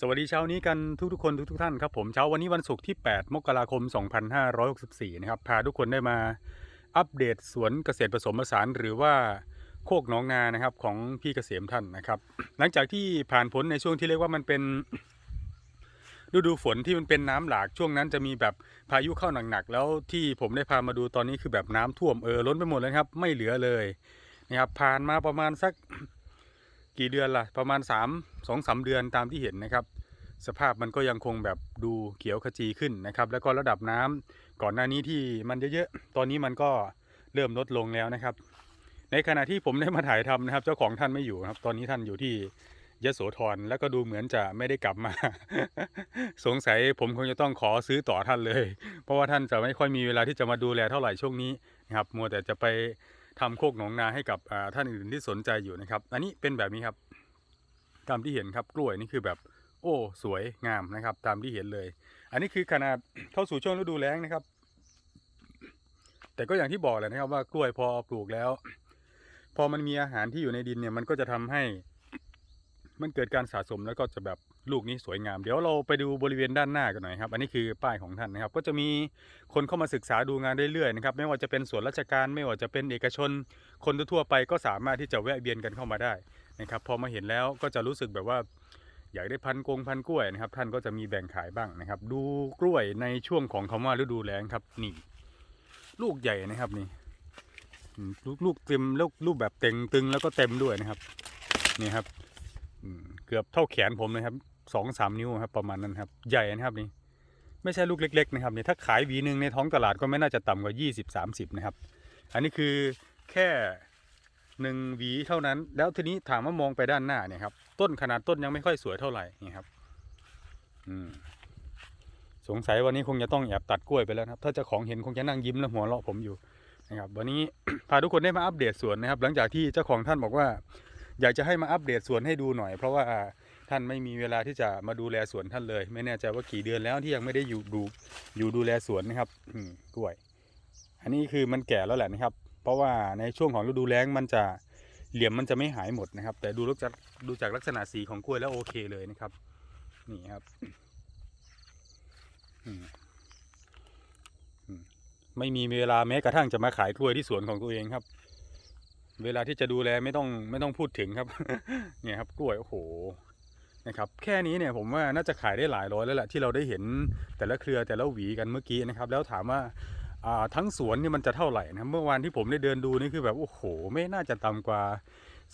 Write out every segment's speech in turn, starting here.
สวัสดีเช้านี้กันทุกทุกๆคนทุกทุกๆท่านครับผมเช้าวันนี้วันศุกร์ที่ 8 มกราคม 2564 นะครับ พาทุกคนได้มาอัปเดตสวนเกษตรผสมผสานหรือว่าโคกหน้องนานะครับของพี่เกษมท่านนะครับ หลังจากที่ผ่านผลในช่วงที่เรียกว่ามันเป็นฤดูฝนที่มันเป็นน้ำหลากช่วงนั้นจะมีแบบพายุเข้าหนักๆแล้วที่ผมได้พามาดูตอนนี้คือแบบน้ำท่วมเออล้นไปหมดเลยครับ ไม่เหลือเลยนะครับผ่านมาประมาณสัก กี่เดือนล่ะ ประมาณ 3 2 3 เดือนตามที่เห็นนะครับ สภาพมันก็ยังคงแบบดูเขียวขจีขึ้นนะครับ แล้วก็ระดับน้ำก่อนหน้านี้ที่มันเยอะๆ ตอนนี้มันก็เริ่มลดลงแล้วนะครับ ในขณะที่ผมได้มาถ่ายทำนะครับ เจ้าของท่านไม่อยู่ครับ ตอนนี้ท่านอยู่ที่ยโสธรแล้วก็ดูเหมือนจะไม่ได้กลับมา สงสัยผมคงจะต้องขอซื้อต่อท่านเลย เพราะว่าท่านจะไม่ค่อยมีเวลาที่จะมาดูแลเท่าไหร่ช่วงนี้นะครับ มัวแต่จะไป ทำโคกหนองนาให้กับท่านอื่นที่สนใจอยู่นะครับ อันนี้เป็นแบบนี้ครับ ตามที่เห็นครับกล้วยนี่คือแบบโอ้สวยงามนะครับ ตามที่เห็นเลย อันนี้คือขนาดเข้าสู่ช่วงฤดูแล้งนะครับ แต่ก็อย่างที่บอกแหละนะครับว่ากล้วยพอปลูกแล้ว พอมันมีอาหารที่อยู่ในดินเนี่ยมันก็จะทำให้ มันเกิดการสะสมแล้วก็จะแบบ ลูกนี้สวยงาม เดี๋ยวเราไปดูบริเวณด้านหน้ากันหน่อยครับ อันนี้คือป้ายของท่านนะครับ ก็จะมีคนเข้ามาศึกษาดูงานเรื่อยๆนะครับ ไม่ว่าจะเป็นส่วนราชการ ไม่ว่าจะเป็นเอกชน คนทั่วไปก็สามารถที่จะแวะเวียนกันเข้ามาได้นะครับ พอมาเห็นแล้วก็จะรู้สึกแบบว่าอยากได้พันกงพันกล้วยนะครับ ท่านก็จะมีแบ่งขายบ้างนะครับ ดูกล้วยในช่วงของคำว่าฤดูแล้งครับนี่ ลูกใหญ่นะครับนี่ลูกลูกเต็มแล้วลูกแบบเต็งตึงแล้วก็เต็มด้วยนะครับ นี่ครับเกือบเท่าแขนผมเลยครับ สองสามนิ้วครับประมาณนั้นครับ ใหญ่นะครับนี่ไม่ใช่ลูกเล็ก ๆ นะครับนี่ถ้าขายหวีหนึ่งในท้องตลาดก็ไม่น่าจะต่ำกว่ายี่สิบสามสิบนะครับ อันนี้คือแค่หนึ่งหวีเท่านั้น แล้วทีนี้ถามว่ามองไปด้านหน้าเนี่ยครับต้นขนาดต้นยังไม่ค่อยสวยเท่าไหร่นี่ครับอืมสงสัยวันนี้คงจะต้องแอบตัดกล้วยไปแล้วครับ ถ้าเจ้าของเห็นคงจะนั่งยิ้มและหัวเราะผมอยู่นะครับวันนี้พาทุกคนได้มาอัปเดตสวนนะครับ หลังจากที่เจ้าของท่านบอกว่า อยากจะให้มาอัปเดตสวนให้ดูหน่อย เพราะว่า ท่านไม่มีเวลาที่จะมาดูแลสวนท่านเลย ไม่แน่ใจว่ากี่เดือนแล้วที่ยังไม่ได้อยู่ดูอยู่ดูแลสวนนะครับกล้วย อันนี้คือมันแก่แล้วแหละนะครับ เพราะว่าในช่วงของฤดูแล้งมันจะเหลี่ยมมันจะไม่หายหมดนะครับ แต่ดูลักษณะดูจากลักษณะสีของกล้วยแล้วโอเคเลยนะครับ นี่ครับไม่มีเวลาแม้กระทั่งจะมาขายกล้วยที่สวนของตัวเองครับ เวลาที่จะดูแลไม่ต้องไม่ต้องพูดถึงครับ เนี่ยครับกล้วยโอ้โห นะครับแค่นี้เนี่ยผมว่าน่าจะขายได้หลายร้อยแล้วแหละที่เราได้เห็นแต่ละเครือแต่ละหวีกันเมื่อกี้นะครับแล้วถามว่าทั้งสวนนี่มันจะเท่าไหร่นะครับเมื่อวานที่ผมได้เดินดูนี่คือแบบโอ้โห ไม่น่าจะต่ำกว่า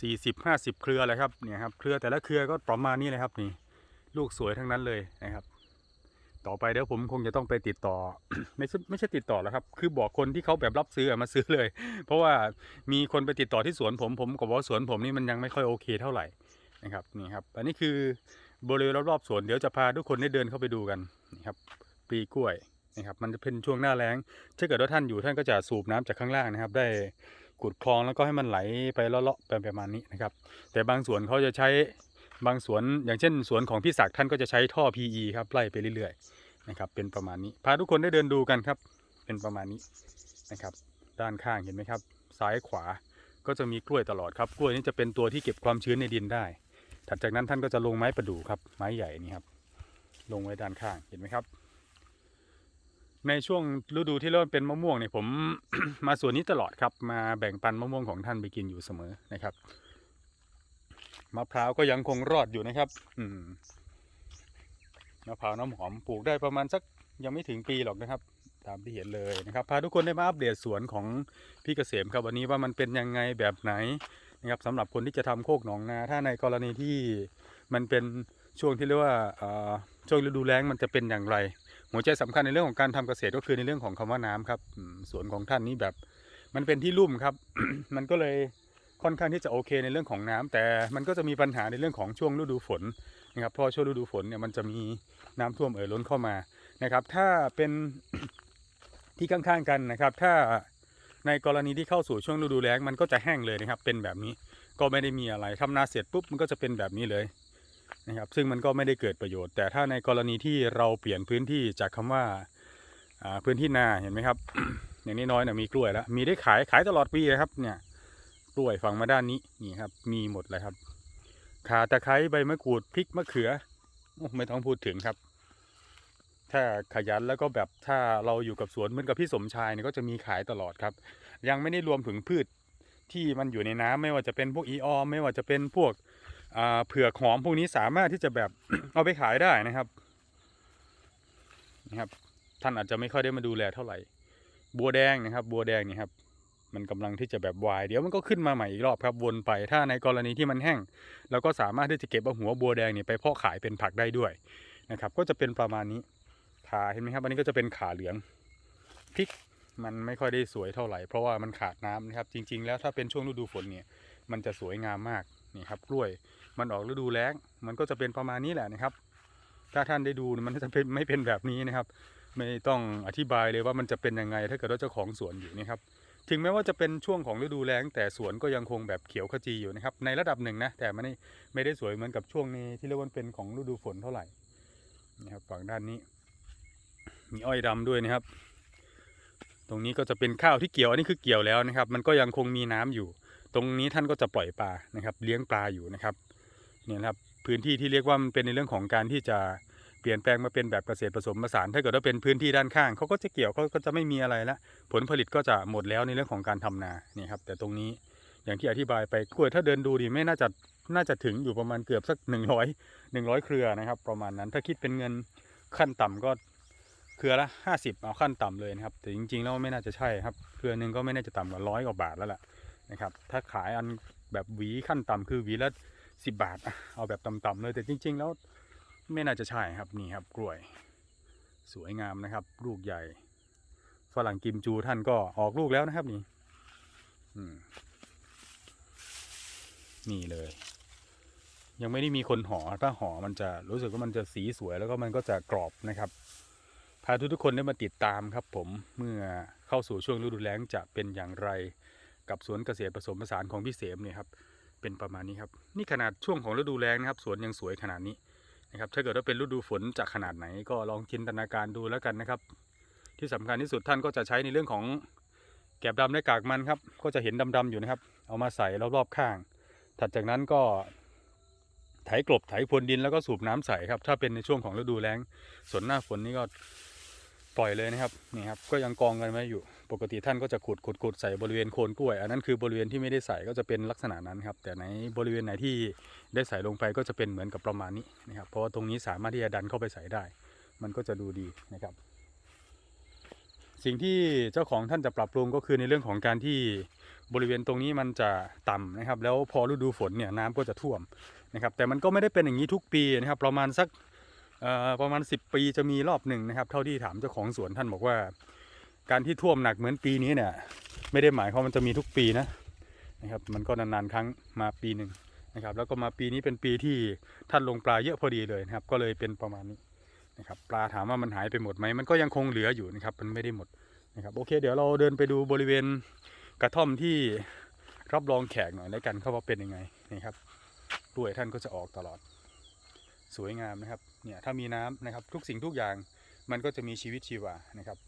40 50 เครือเลยครับเนี่ยครับเครือแต่ละเครือก็ประมาณนี้เลยครับนี่ลูกสวยทั้งนั้นเลยนะครับ ต่อไปเดี๋ยวผมคงจะต้องไปติดต่อ ไม่ใช่ไม่ใช่ติดต่อแล้วครับ คือบอกคนที่เขาแบบรับซื้อมาซื้อเลย เพราะว่ามีคนไปติดต่อที่สวนผมผมก็บอกว่าสวนผมนี่มันยังไม่ค่อยโอเคเท่าไหร่ นะครับนี่ครับอันนี้คือบริเวณรอบๆสวนเดี๋ยวจะพาทุกคนได้เดินเข้าไปดูกันนี่ครับปีกล้วยนะครับมันจะเป็นช่วงหน้าแล้งถ้าเกิดว่าท่านอยู่ท่านก็จะสูบน้ำจากข้างล่างนะครับ ได้ขุดคลองแล้วก็ให้มันไหลไปเลาะๆไปประมาณนี้นะครับ แต่บางสวนเขาจะใช้บางสวนอย่างเช่นสวนของพี่ศักดิ์ท่านก็จะใช้ท่อ PE ครับไล่ไปเรื่อยๆนะครับ เป็นประมาณนี้พาทุกคนได้เดินดูกันครับ เป็นประมาณนี้นะครับ ด้านข้างเห็นไหมครับ ซ้ายขวาก็จะมีกล้วยตลอดครับ กล้วยนี่จะเป็นตัวที่เก็บความชื้นในดินได้ ถัดจากนั้นท่านก็จะลงไม้ประดู่ครับ ไม้ใหญ่นี่ครับ ลงไว้ด้านข้างเห็นไหมครับ ในช่วงฤดูที่เริ่มเป็นมะม่วงเนี่ยผม มาสวนนี้ตลอดครับ มาแบ่งปันมะม่วงของท่านไปกินอยู่เสมอนะครับมะพร้าวก็ยังคงรอดอยู่นะครับ อืมมะพร้าวน้ำหอมปลูกได้ประมาณสักยังไม่ถึงปีหรอกนะครับ ตามที่เห็นเลยนะครับ พาทุกคนได้มาอัปเดตสวนของพี่เกษมครับวันนี้ว่ามันเป็นยังไงแบบไหน นะครับสำหรับคนที่จะทำโคกหนองนา ถ้าในกรณีที่มันเป็นช่วงที่เรียกว่าช่วงฤดูแล้งมันจะเป็นอย่างไร หัวใจสำคัญในเรื่องของการทำเกษตรก็คือในเรื่องของคำว่าน้ำครับสวนของท่านนี้แบบ มันเป็นที่ลุ่มครับ มันก็เลยค่อนข้างที่จะโอเคในเรื่องของน้ำแต่มันก็จะมีปัญหาในเรื่องของช่วงฤดูฝนนะครับพราะช่วงฤดูฝนเนี่ยมันจะมีน้ำท่วมเอ่อล้นเข้ามานะครับ ถ้าเป็นที่ข้างๆกันนะครับ ถ้า ในกรณีที่เข้าสู่ช่วงฤดูแล้งมันก็จะแห้งเลยนะครับ เป็นแบบนี้ก็ไม่ได้มีอะไรทำนาเสร็จปุ๊บมันก็จะเป็นแบบนี้เลยนะครับ ซึ่งมันก็ไม่ได้เกิดประโยชน์ แต่ถ้าในกรณีที่เราเปลี่ยนพื้นที่จากคำว่าอ่าพื้นที่นาเห็นไหมครับ อย่างนี้น้อยนะมีกล้วยแล้วมีได้ขายขายตลอดปีเลยครับเนี่ยกล้วยฝั่งมาด้านนี้นี่ครับ มีหมดเลยครับข่าตะไคร้ใบมะกรูดพริกมะเขือไม่ต้องพูดถึงครับ ถ้าขยันแล้วก็แบบถ้าเราอยู่กับสวนเหมือนกับพี่สมชายเนี่ยก็จะมีขายตลอดครับ ยังไม่ได้รวมถึงพืชที่มันอยู่ในน้ำไม่ว่าจะเป็นพวกอีออมไม่ว่าจะเป็นพวกเผือกหอมพวกนี้สามารถที่จะแบบเอาไปขายได้นะครับนะครับ ท่านอาจจะไม่ค่อยได้มาดูแลเท่าไหร่ บัวแดงนะครับ บัวแดงนี่ครับมันกำลังที่จะแบบวายเดี๋ยวมันก็ขึ้นมาใหม่อีกรอบครับวนไปถ้าในกรณีที่มันแห้งเราก็สามารถที่จะเก็บเอาหัวบัวแดงนี่ไปเพาะขายเป็นผักได้ด้วยนะครับ ก็จะเป็นประมาณนี้ ขาเห็นไหมครับ อันนี้ก็จะเป็นขาเหลืองพริกมันไม่ค่อยได้สวยเท่าไหร่ เพราะว่ามันขาดน้ำนะครับ จริง ๆ แล้วถ้าเป็นช่วงฤดูฝนเนี่ย มันจะสวยงามมากนี่ครับกล้วยมันออกฤดูแล้งมันก็จะเป็นประมาณนี้แหละนะครับ ถ้าท่านได้ดูมันจะเป็นไม่เป็นแบบนี้นะครับ ไม่ต้องอธิบายเลยว่ามันจะเป็นยังไง ถ้าเกิดว่าเจ้าของสวนอยู่นะครับถึงแม้ว่าจะเป็นช่วงของฤดูแล้ง แต่สวนก็ยังคงแบบเขียวขจีอยู่นะครับ ในระดับหนึ่งนะ แต่ไม่ได้ไม่ได้สวยเหมือนกับช่วงนี้ที่เรียกว่าเป็นของฤดูฝนเท่าไหร่นะครับฝั่งด้านนี้ มีอ้อยดำด้วยนะครับ ตรงนี้ก็จะเป็นข้าวที่เกี่ยวอันนี้คือเกี่ยวแล้วนะครับ มันก็ยังคงมีน้ำอยู่ ตรงนี้ท่านก็จะปล่อยปลานะครับ เลี้ยงปลาอยู่นะครับเนี่ยครับพื้นที่ที่เรียกว่ามันเป็นในเรื่องของการที่จะเปลี่ยนแปลงมาเป็นแบบเกษตรผสมผสาน ถ้าเกิดว่าเป็นพื้นที่ด้านข้างเขาก็จะเกี่ยวเขาก็จะไม่มีอะไรละผลผลิตก็จะหมดแล้วในเรื่องของการทำนานี่ครับ แต่ตรงนี้อย่างที่อธิบายไปกล้วยถ้าเดินดูดีไม่น่าจะน่าจะถึงอยู่ประมาณเกือบสักหนึ่งร้อยหนึ่งร้อยเครือนะครับ ประมาณนั้นถ้าคิดเป็นเงินขั้นต่ำก็ เครือละห้าสิบเอาขั้นต่ำเลยนะครับ แต่จริงๆแล้วไม่น่าจะใช่ครับ เครือหนึ่งก็ไม่น่าจะต่ำกว่าร้อยกว่าบาทแล้วล่ะนะครับ ถ้าขายอันแบบหวีขั้นต่ำคือหวีละสิบบาท เอาแบบต่ำๆเลย แต่จริง ๆ แล้วไม่น่าจะใช่ครับนี่ครับกล้วย สวยงามนะครับ ลูกใหญ่ ฝรั่งกิมจูท่านก็ออกลูกแล้วนะครับนี่นี่เลย ยังไม่ได้มีคนห่อถ้าห่อมันจะรู้สึกว่ามันจะสีสวยแล้วก็มันก็จะกรอบนะครับาทุกทุกคนได้มาติดตามครับผมเมื่อเข้าสู่ช่วงฤดูแล้งจะเป็นอย่างไรกับสวนเกษตรผสมผสานของพี่เสมเนี่ยครับเป็นประมาณนี้ครับนี่ขนาดช่วงของฤดูแล้งนะครับสวนยังสวยขนาดนี้นะครับถ้าเกิดว่าเป็นฤดูฝนจะขนาดไหนก็ลองจินตนาการดูแล้วกันนะครับ ที่สำคัญที่สุดท่านก็จะใช้ในเรื่องของแกบดำและกากมันครับ ก็จะเห็นดำๆอยู่นะครับ เอามาใส่รอบๆข้าง ถัดจากนั้นก็ไถกลบไถพรวนดินแล้วก็สูบน้ำใส่ครับ ถ้าเป็นในช่วงของฤดูแล้งส่วนหน้าฝนนี่ก็ ล่อยเลยนะครับนี่ครับก็ยังกองกันไว้อยู่ ปกติท่านก็จะขุดขุดขุดใส่บริเวณโคนกล้วย อันนั้นคือบริเวณที่ไม่ได้ใส่ก็จะเป็นลักษณะนั้นครับแต่ในบริเวณไหนที่ได้ใส่ลงไปก็จะเป็นเหมือนกับประมาณนี้นะครับเพราะว่าตรงนี้สามารถที่จะดันเข้าไปใส่ได้ มันก็จะดูดีนะครับ สิ่งที่เจ้าของท่านจะปรับปรุงก็คือในเรื่องของการที่บริเวณตรงนี้มันจะต่ำนะครับ แล้วพอฤดูฝนเนี่ยน้ำก็จะท่วมนะครับแต่มันก็ไม่ได้เป็นอย่างนี้ทุกปีนะครับประมาณสัก ประมาณ 10 ปีจะมีรอบหนึ่งนะครับ เท่าที่ถามเจ้าของสวนท่านบอกว่า การที่ท่วมหนักเหมือนปีนี้เนี่ยไม่ได้หมายความว่ามันจะมีทุกปีนะนะครับมันก็นานๆครั้งมาปีหนึ่งนะครับ แล้วก็มาปีนี้เป็นปีที่ท่านลงปลาเยอะพอดีเลยนะครับ ก็เลยเป็นประมาณนี้นะครับ ปลาถามว่ามันหายไปหมดไหมมันก็ยังคงเหลืออยู่นะครับ มันไม่ได้หมดนะครับ โอเค เดี๋ยวเราเดินไปดูบริเวณกระท่อมที่รับรองแขกหน่อยแล้วกันเขาว่าเป็นยังไงนะครับกล้วยท่านก็จะออกตลอด สวยงามนะครับ เนี่ยถ้ามีน้ำนะครับ ทุกสิ่งทุกอย่างมันก็จะมีชีวิตชีวานะครับ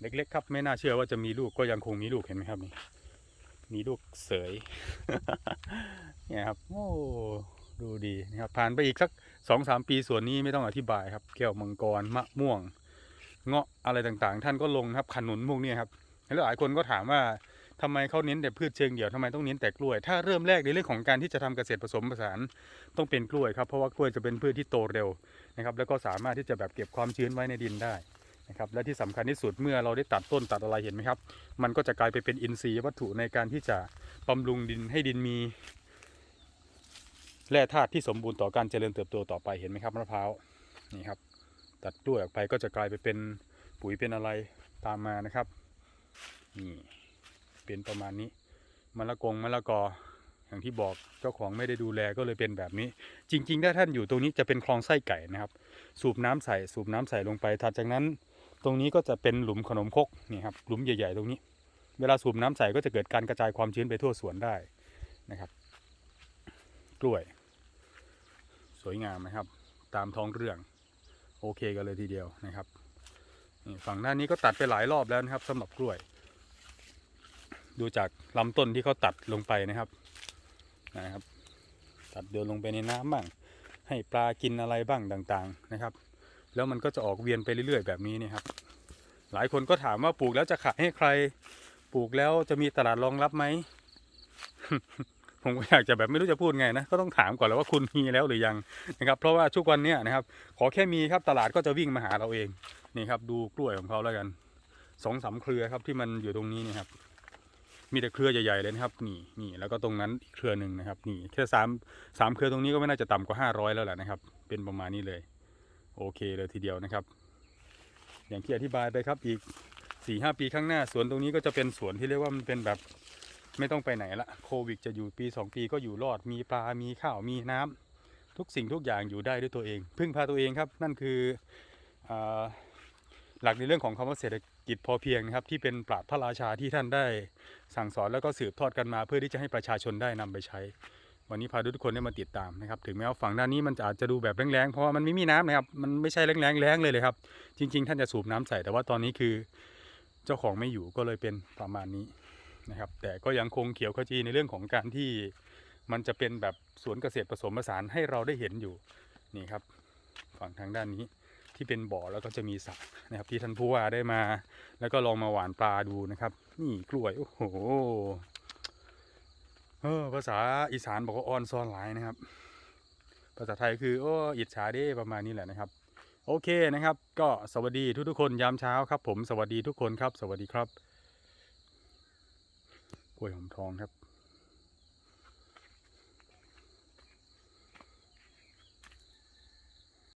เล็กๆครับ ไม่น่าเชื่อว่าจะมีลูกก็ยังคงมีลูกเห็นไหมครับนี่มีลูกเสยเนี่ยครับโอ้ดูดีนะครับผ่านไปอีกสักสองสามปีส่วนนี้ไม่ต้องอธิบายครับแก้วมังกรมะม่วง เงาะอะไรต่างๆ ท่านก็ลงครับขนุนพวกนี้ครับแล้วหลายคนก็ถามว่า ทำไมเขาเน้นแต่พืชเชิงเดี่ยวทำไมต้องเน้นแต่กล้วย ถ้าเริ่มแรกในเรื่องของการที่จะทำเกษตรผสมผสานต้องเป็นกล้วยครับ เพราะว่ากล้วยจะเป็นพืชที่โตเร็วนะครับแล้วก็สามารถที่จะแบบเก็บความชื้นไว้ในดินได้นะครับและที่สำคัญที่สุดเมื่อเราได้ตัดต้นตัดอะไรเห็นไหมครับ มันก็จะกลายไปเป็นอินทรีย์วัตถุในการที่จะบำรุงดินให้ดินมีแร่ธาตุที่สมบูรณ์ต่อการเจริญเติบโตต่อไปเห็นไหมครับมะพร้าวนี่ครับตัดกล้วยออกไปก็จะกลายไปเป็นปุ๋ยเป็นอะไรตามมานะครับนี่ เป็นประมาณนี้มะละกงมะละกออย่างที่บอกเจ้าของไม่ได้ดูแลก็เลยเป็นแบบนี้ จริง ๆ ถ้าท่านอยู่ตรงนี้จะเป็นคลองไส้ไก่นะครับ สูบน้ำใส่สูบน้ำใส่ลงไปถัดจากนั้น ตรงนี้ก็จะเป็นหลุมขนมคกนี่ครับหลุมใหญ่ ๆ ตรงนี้ เวลาสูบน้ำใส่ก็จะเกิดการกระจายความชื้นไปทั่วสวนได้นะครับ กล้วย สวยงามนะครับ ตามท้องเรื่องโอเคกันเลยทีเดียวนะครับฝั่งด้านนี้ก็ตัดไปหลายรอบแล้วนะครับสำหรับกล้วย ดูจากลำต้นที่เขาตัดลงไปนะครับนะครับ ตัดเดินลงไปในน้ำบ้างให้ปลากินอะไรบ้างต่างๆนะครับ แล้วมันก็จะออกเวียนไปเรื่อยๆ แบบนี้นี่ครับ หลายคนก็ถามว่าปลูกแล้วจะขายให้ใคร ปลูกแล้วจะมีตลาดรองรับไหมผมก็อยากจะแบบไม่รู้จะพูดไงนะก็ต้องถามก่อนแล้วว่าคุณมีแล้วหรือยังนะครับ เพราะว่าทุกวันเนี้ยนะครับ ขอแค่มีครับตลาดก็จะวิ่งมาหาเราเองนี่ครับ ดูกล้วยของเขาแล้วกันสองสามเครือครับที่มันอยู่ตรงนี้นี่ครับ มีแต่เครือใหญ่ๆเลยนะครับนี่นี่แล้วก็ตรงนั้นอีกเครือหนึ่งนะครับนี่แค่สามสามเครือตรงนี้ก็ไม่น่าจะต่ำกว่าห้าร้อยแล้วแหละนะครับ เป็นประมาณนี้เลย โอเคเลยทีเดียวนะครับ อย่างที่อธิบายไปครับอีกสี่ห้าปีข้างหน้าสวนตรงนี้ก็จะเป็นสวนที่เรียกว่ามันเป็นแบบไม่ต้องไปไหนละโควิดจะอยู่ปีสองปีก็อยู่รอดมีปลา มีข้าวมีน้ำทุกสิ่งทุกอย่างอยู่ได้ด้วยตัวเอง พึ่งพาตัวเองครับนั่นคืออหลักในเรื่องของคำว่าเศรษฐ กิจพอเพียงนะครับที่เป็นปราชญ์พระราชาที่ท่านได้สั่งสอนแล้วก็สืบทอดกันมา เพื่อที่จะให้ประชาชนได้นำไปใช้ วันนี้พาทุกคนได้มาติดตามนะครับถึงแม้ว่าฝั่งด้านนี้มันอาจจะดูแบบแรงๆเพราะว่ามันไม่มีน้ำนะครับมันไม่ใช่แรงๆแรงเลยเลยครับ จริง ๆ ท่านจะสูบน้ำใส่แต่ว่าตอนนี้คือเจ้าของไม่อยู่ก็เลยเป็นประมาณนี้นะครับ แต่ก็ยังคงเขียวขจีในเรื่องของการที่มันจะเป็นแบบสวนเกษตรผสมผสานให้เราได้เห็นอยู่นี่ครับ ฝั่งทางด้านนี้ ที่เป็นบ่อแล้วก็จะมีสระนะครับ ที่ท่านผู้ว่าได้มา แล้วก็ลองมาหวานปลาดูนะครับ นี่กล้วย โอ้โหเออภาษาอีสานบอกว่าออนซอนหลายนะครับ ภาษาไทยคือโอ้อิจฉาเด้ประมาณนี้แหละนะครับ โอเคนะครับ ก็สวัสดีทุกๆคนยามเช้าครับ ผมสวัสดีทุกคนครับ สวัสดีครับกล้วยหอมทองครับ